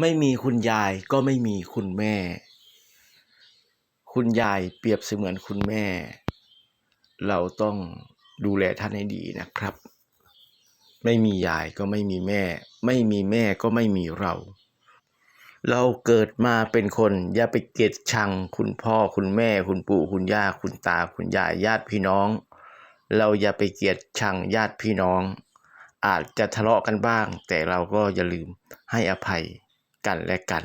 ไม่มีคุณยายก็ไม่มีคุณแม่ คุณยายเปรียบเสมือนคุณแม่ เราต้องดูแลท่านให้ดีนะครับ ไม่มียายก็ไม่มีแม่ ไม่มีแม่ก็ไม่มีเรา เราเกิดมาเป็นคนอย่าไปเกลียดชัง คุณพ่อคุณแม่ คุณปู่คุณย่า คุณตา คุณยายญาติพี่น้อง เราอย่าไปเกลียดชังญาติพี่น้องอาจจะทะเลาะกันบ้าง แต่เราก็อย่าลืมให้อภัย กันและกัน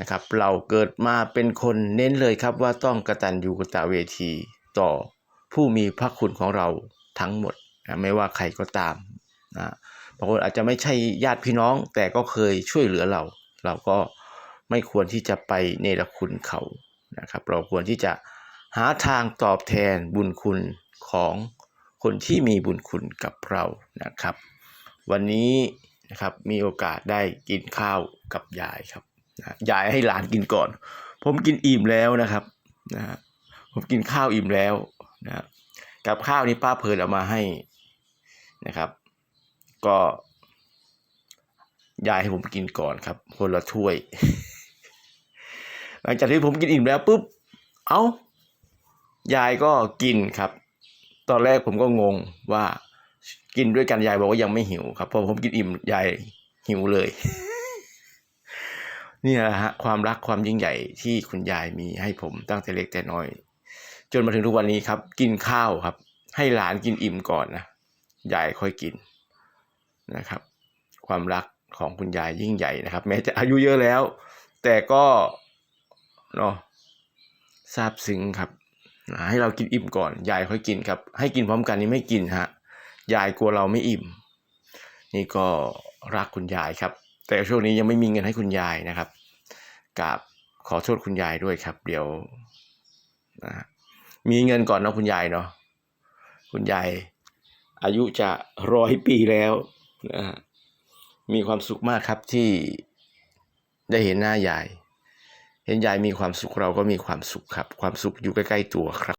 นะครับเราเกิดมาเป็นคนเน้นเลยครับว่าต้องกระตัญญูกตเวทีต่อผู้มีพระคุณของเราทั้งหมดนะไม่ว่าใครก็ตามนะบางคนอาจจะไม่ใช่ญาติพี่น้องแต่ก็เคยช่วยเหลือเรา เราก็ไม่ควรที่จะไปเนรคุณเขานะครับเราควรที่จะหาทางตอบแทนบุญคุณของคนที่มีบุญคุณกับเรานะครับ วันนี้ นะครับมีโอกาสได้กินข้าวกับยายครับนะยายให้หลานกินก่อน ผมกินอิ่มแล้วนะครับนะฮะผมกินข้าวอิ่มแล้วนะกับข้าวนี้ป้าเพลินเอามาให้นะครับ ก็ยายให้ผมกินก่อนครับ คนละถ้วย หลังจากที่ผมกินอิ่มแล้วปุ๊บเอ้ายายก็กินครับ ตอนแรกผมก็งงว่า กินด้วยกันยายบอกว่ายังไม่หิวครับพอผมกินอิ่มยายหิวเลยนี่แหละฮะความรักความยิ่งใหญ่ที่คุณยายมีให้ผมตั้งแต่เล็กแต่น้อย จนมาถึงทุกวันนี้ครับ กินข้าวครับ ให้หลานกินอิ่มก่อนนะยายค่อยกินนะครับ ความรักของคุณยายยิ่งใหญ่นะครับ แม้จะอายุเยอะแล้ว แต่ก็เนาะซาบซึ้งครับให้เรากินอิ่มก่อนยายค่อยกินครับ ให้กินพร้อมกันนี่ไม่กินฮะ ยายกลัวเราไม่อิ่ม นี่ก็รักคุณยายครับ แต่ช่วงนี้ยังไม่มีเงินให้คุณยายนะครับกราบขอโทษคุณยายด้วยครับ เดี๋ยวนะมีเงินก่อนเนาะคุณยายเนาะคุณยายอายุจะร้อยปีแล้วนะมีความสุขมากครับที่ได้เห็นหน้ายาย เห็นยายมีความสุขเราก็มีความสุขครับ ความสุขอยู่ใกล้ๆตัวครับ